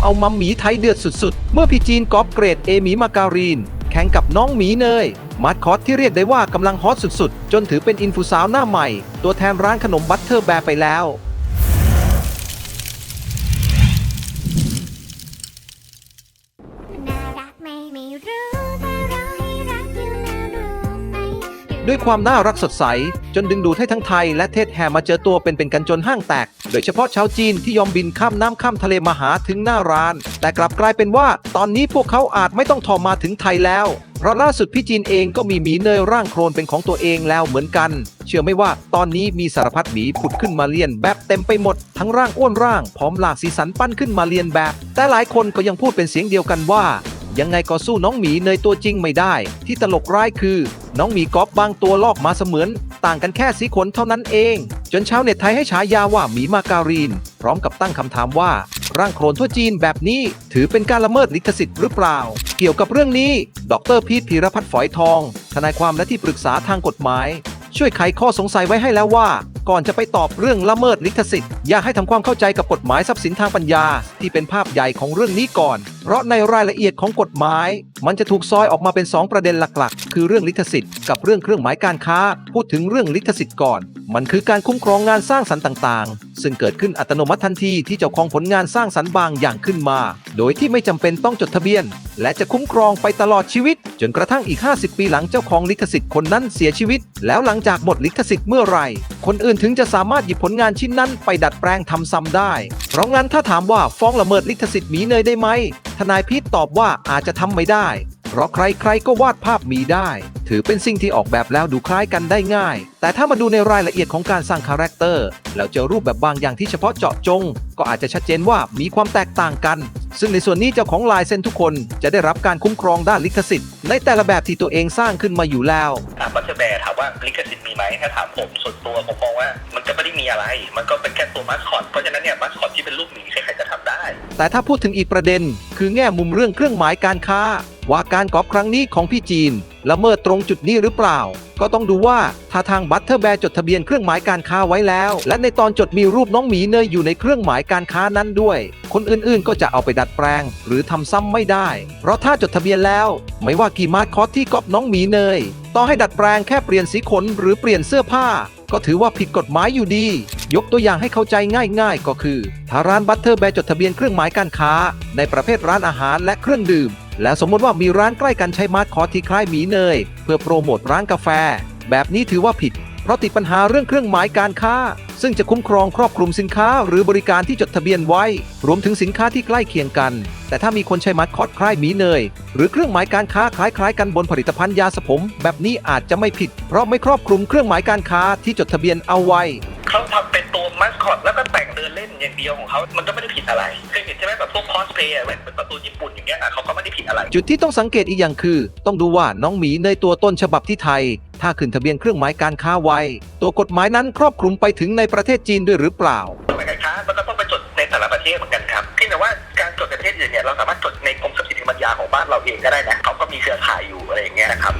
ำเอามัมหมีไทยเดือดสุดๆ เมื่อพี่จีนกอบเกรดเอหมีมาการีน แข่งกับน้องหมีเนยมาสคอสที่เรียกได้ว่ากำลังฮอตสุดๆ จนถือเป็นอินฟูสาวหน้าใหม่ ตัวแทนร้านขนมบัตเตอร์แบร์ไปแล้ว ด้วยความน่ารักสดใส จนดึงดูดให้ทั้งไทยและเทศแห่มาเจอตัวเป็นเป็นกันจนห้างแตก โดยเฉพาะชาวจีนที่ยอมบินข้ามน้ำข้ามทะเลมาหาถึงหน้าร้าน แต่กลับกลายเป็นว่า ตอนนี้พวกเขาอาจไม่ต้องทอมาถึงไทยแล้วเพราะล่าสุดพี่จีนเองก็มีหมีเนยร่างโครนเป็นของตัวเองแล้วเหมือนกัน เชื่อไหม่ว่าตอนนี้มีสารพัดหมีผุดขึ้นมาเลียนแบบเต็มไปหมด ทั้งร่างอ้วนร่าง พร้อมหลากสีสันปั้นขึ้นมาเลียนแบบ แต่หลายคนก็ยังพูดเป็นเสียงเดียวกันว่า ยังไงก็สู้น้องหมีเนยตัวจริงไม่ได้ ที่ตลกร้ายคือ น้องหมีกอฟบางตัวลอกมาเสมือน ต่างกันแค่สีขนเท่านั้นเอง จนชาวเน็ตไทยให้ฉายาว่าหมีมาการีน พร้อมกับตั้งคำถามว่า ร่างโครนทั่วจีนแบบนี้ ถือเป็นการละเมิดลิขสิทธิ์หรือเปล่า เกี่ยวกับเรื่องนี้ ดรพีทพีรพัฒน์ฝอยทอง ทนายความและที่ปรึกษาทางกฎหมาย ช่วยไขข้อสงสัยไว้ให้แล้วว่า ก่อนจะไปตอบเรื่องละเมิดลิขสิทธิ์ อยากให้ทำความเข้าใจกับกฎหมายทรัพย์สินทางปัญญา ที่เป็นภาพใหญ่ของเรื่องนี้ก่อน เพราะในรายละเอียดของกฎหมาย มันจะถูกซอยออกมาเป็น 2 ประเด็นหลักๆ คือเรื่องลิขสิทธิ์กับเรื่องเครื่องหมายการค้า พูดถึงเรื่องลิขสิทธิ์ก่อน มันคือการคุ้มครองงานสร้างสรรค์ต่างๆ ซึ่งเกิดขึ้นอัตโนมัติทันทีที่เจ้าของผลงานสร้างสรรค์บางอย่างขึ้นมา โดยที่ไม่จำเป็นต้องจดทะเบียน และจะคุ้มครองไปตลอดชีวิต จนกระทั่งอีก 50 ปีหลังเจ้าของลิขสิทธิ์คนนั้นเสียชีวิต แล้วหลังจากหมดลิขสิทธิ์เมื่อไหร่ คนอื่นถึงจะสามารถหยิบผลงานชิ้นนั้นไปดัดแปลงทำซ้ำได้ เพราะงั้นถ้าถามว่าฟ้องละเมิดลิขสิทธิ์หมีเนยได้ไหมทนายพีทตอบว่าอาจจะทำไม่ได้ เพราะใครๆก็วาดภาพหมีได้ ถือเป็นสิ่งที่ออกแบบแล้วดูคล้ายกันได้ง่าย แต่ถ้ามาดูในรายละเอียดของการสร้างคาแรคเตอร์ แล้วเจอรูปแบบบางอย่างที่เฉพาะเจาะจง ก็อาจจะชัดเจนว่ามีความแตกต่างกัน ซึ่งในส่วนนี้เจ้าของลายเส้นทุกคนจะได้รับการคุ้มครองด้านลิขสิทธิ์ ในแต่ละแบบที่ตัวเองสร้างขึ้นมาอยู่แล้วถามบัตเตอร์แบร์ถามว่าลิขสิทธิ์มีไหมถ้าถามผมส่วนตัวผมมองว่ามันก็ไม่ได้มีอะไร มันก็เป็นแค่ตัวมาสคอตเพราะฉะนั้นเนี่ยมาสคอตที่เป็นรูปหมีใครๆก็ทำได้ แต่ถ้าพูดถึงอีกประเด็น คือแง่มุมเรื่องเครื่องหมายการค้า ว่าการกอบครั้งนี้ของพี่จีนละเมิดตรงจุดนี้หรือเปล่า ก็ต้องดูว่าถ้าทางบัตเตอร์แบร์จดทะเบียนเครื่องหมายการค้าไว้แล้ว และในตอนจดมีรูปน้องหมีเนยอยู่ในเครื่องหมายการค้านั้นด้วย คนอื่นๆ ก็จะเอาไปดัดแปลง หรือทำซ้ำไม่ได้ เพราะถ้าจดทะเบียนแล้ว ไม่ว่ากี่มาสคอตที่ก๊อปน้องหมีเนยต่อให้ดัดแปลงแค่เปลี่ยนสีขนหรือเปลี่ยนเสื้อผ้า ก็ถือว่าผิดกฎหมายอยู่ดี ยกตัวอย่างให้เข้าใจง่าย ๆ ก็คือถ้าร้านบัตเตอร์แบร์จดทะเบียนเครื่องหมายการค้า ในประเภทร้านอาหารและเครื่องดื่ม แล้วสมมติว่ามีร้านใกล้กันใช้มาร์คอร์ที่คล้ายหมีเนย เพื่อโปรโมทร้านกาแฟ แบบนี้ถือว่าผิด เพราะติดปัญหาเรื่องเครื่องหมายการค้า ซึ่งจะคุ้มครองครอบคลุมสินค้าหรือบริการที่จดทะเบียนไว้ รวมถึงสินค้าที่ใกล้เคียงกัน แต่ถ้ามีคนใช้มาร์คอร์คล้ายหมีเนย หรือเครื่องหมายการค้าคล้ายๆ กันบนผลิตภัณฑ์ยาสระผม แบบนี้อาจจะไม่ผิด เพราะไม่ครอบคลุมเครื่องหมายการค้าที่จดทะเบียนเอาไว้เขาทำเป็นตัวมาสคอตแล้วก็แต่งเดินเล่นอย่างเดียวของเขา มันก็ไม่ได้ผิดอะไร เคยเห็นใช่ไหมแบบพวก เย์เป็นประตูญี่ปุ่นอย่างเงี้ยอะเขาก็ไม่ได้ผิดอะไร จุดที่ต้องสังเกตอีกอย่างคือ ต้องดูว่าน้องหมีในตัวต้นฉบับที่ไทย ถ้าขึ้นทะเบียนเครื่องหมายการค้าไว้ ตัวกฎหมายนั้นครอบคลุมไปถึงในประเทศจีนด้วยหรือเปล่าเหมายการค้ามันก็ต้องไปจดในแต่ละประเทศเหมือนกันครับเพียงแต่ว่าการจดในประเทศอื่นเนี่ยเราสามารถจดในกรมทรัพย์สินทางปัญญาของบ้านเราเองก็ได้นะเขาก็มีเครือข่ายอยู่อะไรอย่างเงี้ยนะครับ